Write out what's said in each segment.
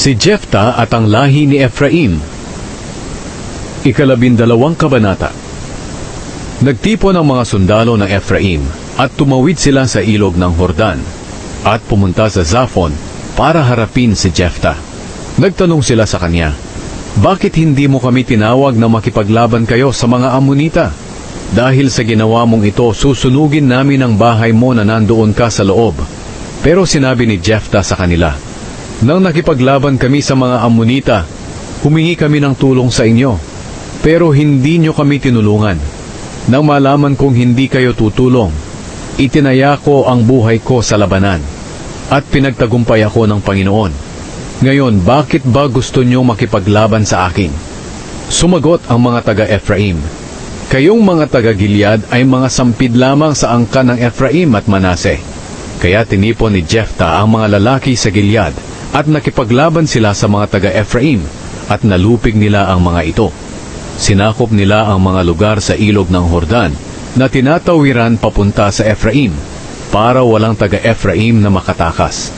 Si Jefta at ang lahi ni Ephraim. Ikalabindalawang kabanata. Nagtipon ang mga sundalo ng Ephraim at tumawid sila sa ilog ng Hordan at pumunta sa Zaphon para harapin si Jefta. Nagtanong sila sa kanya, Bakit hindi mo kami tinawag na makipaglaban kayo sa mga Amonita? Dahil sa ginawa mong ito, susunugin namin ang bahay mo na nandoon ka sa loob. Pero sinabi ni Jefta sa kanila, Nang nakipaglaban kami sa mga Amonita, humingi kami ng tulong sa inyo. Pero hindi nyo kami tinulungan. Nang malaman kong hindi kayo tutulong, itinaya ko ang buhay ko sa labanan at pinagtagumpay ako ng Panginoon. Ngayon, bakit ba gusto nyo makipaglaban sa akin? Sumagot ang mga taga-Ephraim, Kayong mga taga-Gilead ay mga sampid lamang sa angkan ng Ephraim at Manase. Kaya tinipon ni Jefta ang mga lalaki sa Gilead at nakipaglaban sila sa mga taga-Ephraim at nalupig nila ang mga ito. Sinakop nila ang mga lugar sa ilog ng Hordan na tinatawiran papunta sa Ephraim para walang taga-Ephraim na makatakas.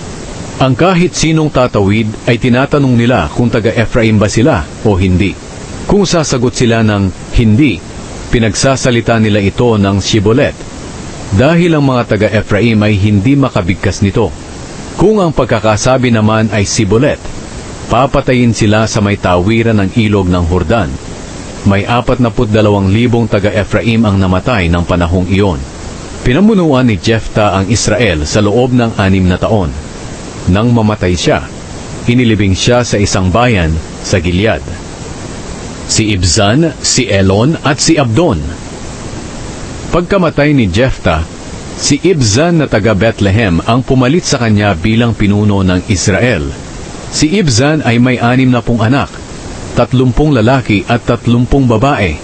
Ang kahit sinong tatawid ay tinatanong nila kung taga-Ephraim ba sila o hindi. Kung sasagot sila ng hindi, pinagsasalita nila ito ng Shibolet. Dahil ang mga taga-Ephraim ay hindi makabigkas nito. Kung ang pagkakasabi naman ay Sibolet, papatayin sila sa may tawiran ng ilog ng Hordan. May apat na dalawang libong taga-Ephraim ang namatay ng panahong iyon. Pinamunuan ni Jefta ang Israel sa loob ng anim na taon. Nang mamatay siya, inilibing siya sa isang bayan sa Gilead. Si Ibzan, si Elon at si Abdon. Pagkamatay ni Jefta, si Ibzan na taga Bethlehem ang pumalit sa kanya bilang pinuno ng Israel. Si Ibzan ay may anim na pong anak, tatlumpung lalaki at tatlumpung babae.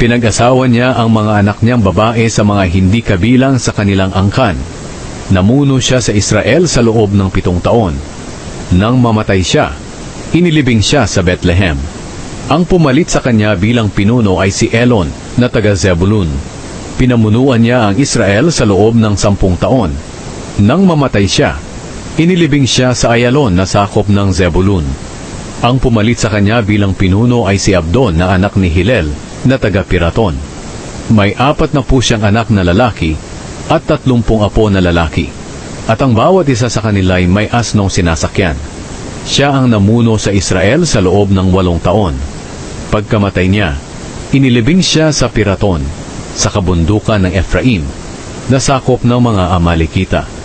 Pinag-asawa niya ang mga anak niyang babae sa mga hindi kabilang sa kanilang angkan. Namuno siya sa Israel sa loob ng pitong taon. Nang mamatay siya, inilibing siya sa Bethlehem. Ang pumalit sa kanya bilang pinuno ay si Elon na taga Zebulun. Pinamunuan niya ang Israel sa loob ng sampung taon. Nang mamatay siya, inilibing siya sa Ayalon na sakop ng Zebulun. Ang pumalit sa kanya bilang pinuno ay si Abdon na anak ni Hilel na taga Piraton. May apat na po siyang anak na lalaki at tatlumpong apo na lalaki. At ang bawat isa sa kanila ay may asnong sinasakyan. Siya ang namuno sa Israel sa loob ng walong taon. Pagkamatay niya, inilibing siya sa Piraton, sa kabundukan ng Ephraim, na sakop ng mga Amalekita.